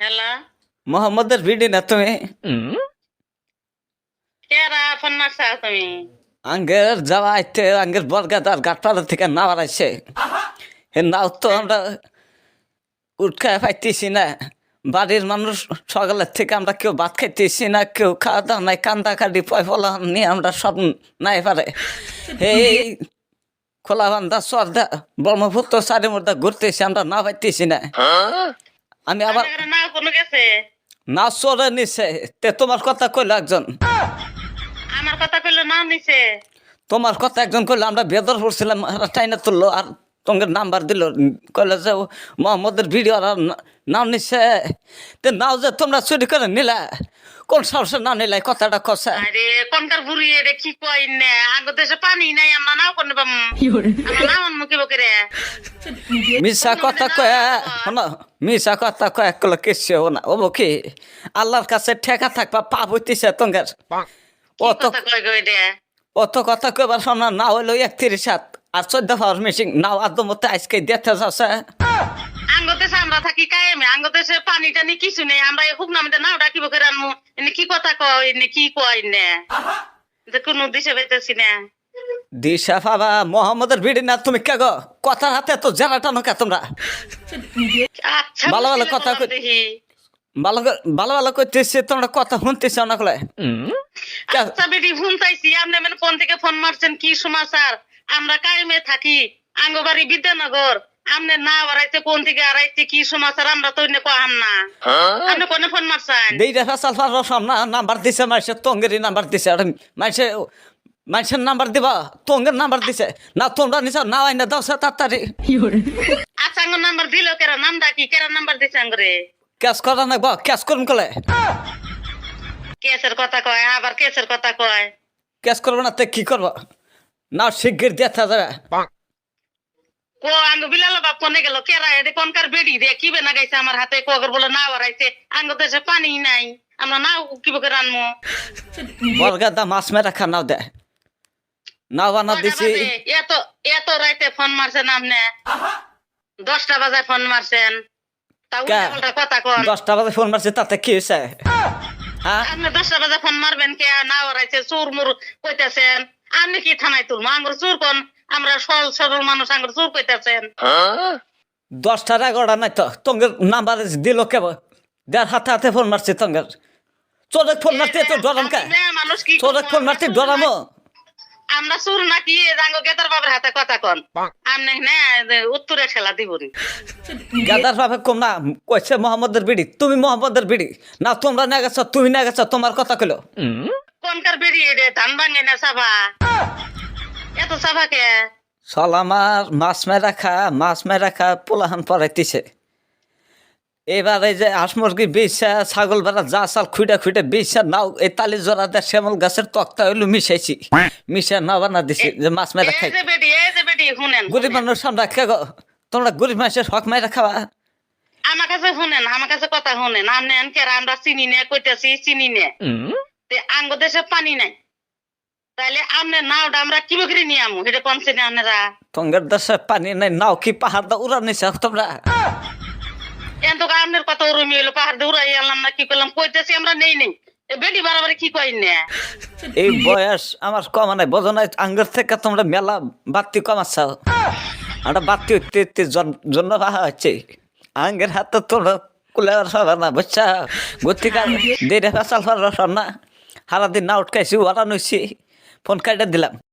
Hello. মোহাম্মদের ভিডি না তুমি? কেরা ফোন মারছা তুমি? আঙ্গের যাওয়া আইতে আঙ্গের বরগাদার গাটপাড়া থেকে নাওয়ার হে নাও তো আমরা পাইতেছি না। বাড়ির মানুষ সকালের থেকে আমরা কেউ ভাত খাইতেছি না কেউ খাওয়া দাওয়া নাই কান্দা কাটি পয় ফলা নিয়ে আমরা সব নাই পারে। এই খোলা বান্ধা সর্দা ব্রহ্মপুত্র সারি মধ্যে ঘুরতেছি আমরা না পাইতেছি না। আমি আবার না সরে নিছে। তে তোমার কথা কইলো একজন। আমার কথা কইলো না নিছে। তোমার কথা একজন কইলো আমরা বেদর পড়ছিলাম টাইনা তুললো আর তোমার নাম্বার দিল। কইলো যে মোহাম্মদের ভিডিও আর নাম নিছে তে নাও যে তোমরা চুরি করে নিলা। কোন সাহসে নাম নিলাই কথাটা কষা আরে কোনকার বুড়ি রে কি কই নে? আগে দেশে পানি নাই আমরা নাও কোন পাম আমরা নাও মুখে বকে রে মিশা কথা কয়ে শোন মিশা কথা কয়ে কলে কিছু না। হব কি আল্লাহর কাছে ঠেকা থাকবা পাপ হইতেছে তোমার। অত কথা কই কই দে অত কথা কইবার শোনা না হইল একত্রিশ সাত আর চোদ্দ পাওয়ার মেশিন নাও আদমতে আজকে দেখতে যাচ্ছে। আঙ্গ আমরা থাকি কায়েমে আঙ্গ দেশে পানি টানি কিছু নেই আমরা এই হুকনা মধ্যে নাও ডাকিব করে আনমু। এনে কি কথা কয় এনে কি কয় নে? যে কোনো দিশে পাইতেছি না। দিশা বাবা মোহাম্মদের ভিড়ি না তুমি কে গো? কথার হাতে তো জেলা টানো কে তোমরা? আচ্ছা ভালো ভালো কথা ভালো ভালো ভালো করতেছে তোমরা কথা শুনতেছ না কলে? আচ্ছা বেটি ফোন চাইছি আপনি মানে কোন থেকে ফোন মারছেন কি সমাচার? আমরা কায়েমে থাকি আঙ্গবাড়ি বিদ্যানগর। আপনি না বাড়াইতে কোন থেকে আড়াইতে কি সমাচার আমরা তো কহাম না। আপনি কোনে ফোন মারছেন? দেইরা ফেসাল ফার রসম না নাম্বার দিছে মানুষের তঙ্গেরই নাম্বার দিছে। আর মানুষের মানুষের নাম্বার দিবা তঙ্গের নাম্বার দিছে। না তোমরা নিছ না আইনা দাও সে তাড়াতাড়ি। আচ্ছা আঙ্গ নাম্বার দিল কেরা? নাম ডাকি কেরা নাম্বার দিছে আঙ্গরে? ক্যাশ করা না বা ক্যাশ করুন কলে। কেসের কথা কয় আবার কেসের কথা কয়। ক্যাশ করব না তে কি করব? না শিগগির দেখা যাবে। কো আঙ্গ বিলাল বাপ কোনে গেল? কেরা এদে কোনকার বেডি? দে কি বেনা গাইছে আমার হাতে? কগর বলে না বাড়াইছে আঙ্গ দেশে পানি নাই। আমরা নাও কি বকে রানমু বরগাদা মাছ মেরা দে। নাও বানা দিছি। কয়টা বাজে? এত এত রাইতে ফোন মারছেন আপনি দশটা বাজায় ফোন মারছেন। দশটা বাজে ফোন মারছি তাতে কি হয়েছে হ্যাঁ? আপনি দশটা বাজায় ফোন মারবেন কে? না ওরাইছে চুর মুর কইতেছেন। আপনি কি থানায় তুলবো আঙ্গুর চুর কোন? আমরা সরল সরল মানুষ আঙ্গুর চুর কইতেছেন। দশটার এগারোটা নাই তো তোমার নাম্বার দিল কেব দেড় হাতে হাতে ফোন মারছি তোমার চোদ্দ ফোন মারতে তো ডরাম কে? আপনি মানুষ কি চোদ্দ ফোন মারতে ডরামো আমরা চুর নাকি? আঙ্গ গেদার বাবার হাতে কথা কন। আপনি না উত্তরে ঠেলা দিবনি। গাদার ভাবে কম না কইছে মোহাম্মদের বিড়ি। তুমি মোহাম্মদের বিড়ি। না তোমরা না গেছো তুমি না গেছো তোমার কথা কইলো। কোনকার বেরিয়ে রে? ধান ভাঙে না সাবা এত সাবা কে সল আমার মাছ মেরা খা মাছ মেরা খা পোলাহান পরাইতেছে। এবার এই যে হাঁস মুরগি বিষা ছাগল বেড়া যা চাল খুঁড়ে খুঁড়ে বিষা নাও এই তালি জোড়া দিয়ে শ্যামল গাছের তক্তা হইল মিশাইছি। মিশা না বানা দিছি যে মাছ মেরা খাই। যে বেটি এই যে বেটি শুনেন। গরিব মানুষ সামনে গো? তোমরা গরিব মানুষের হক মেরা খাওয়া। আমার কাছে শুনেন আমার কাছে কথা শুনেন। আপনি আমরা চিনি নে কইতেছি চিনি নে। তে আঙ্গ দেশে পানি নাই। তাইলে আপনি নাওটা আমরা কি বকরি নিয়ে আমু? এটা কোন চিনি আপনারা তোমার দেশে পানি নাই নাও কি পাহাড় দা উড়া নিছে তোমরা? এন তো আপনার কথা উরুমি হইল পাহাড় দিয়ে উড়াই আনলাম না কি করলাম? কইতেছি আমরা নেই নেই। এ বেটি বারবার কি কই নে? এই বয়স আমার কমা নাই বোঝো নাই আঙ্গের থেকে তোমরা মেলা বাতি কমাচ্ছ আমরা উঠতে উঠতে জন- জন্য বাহা হচ্ছে। আঙ্গের হাতে তোমরা কুলে সবার না বুঝছা? গতিকাল দেড়ে ফেসাল ফার না সারাদিন না উঠকাইছি ওরা নইছি। ফোন কাটে দিলাম।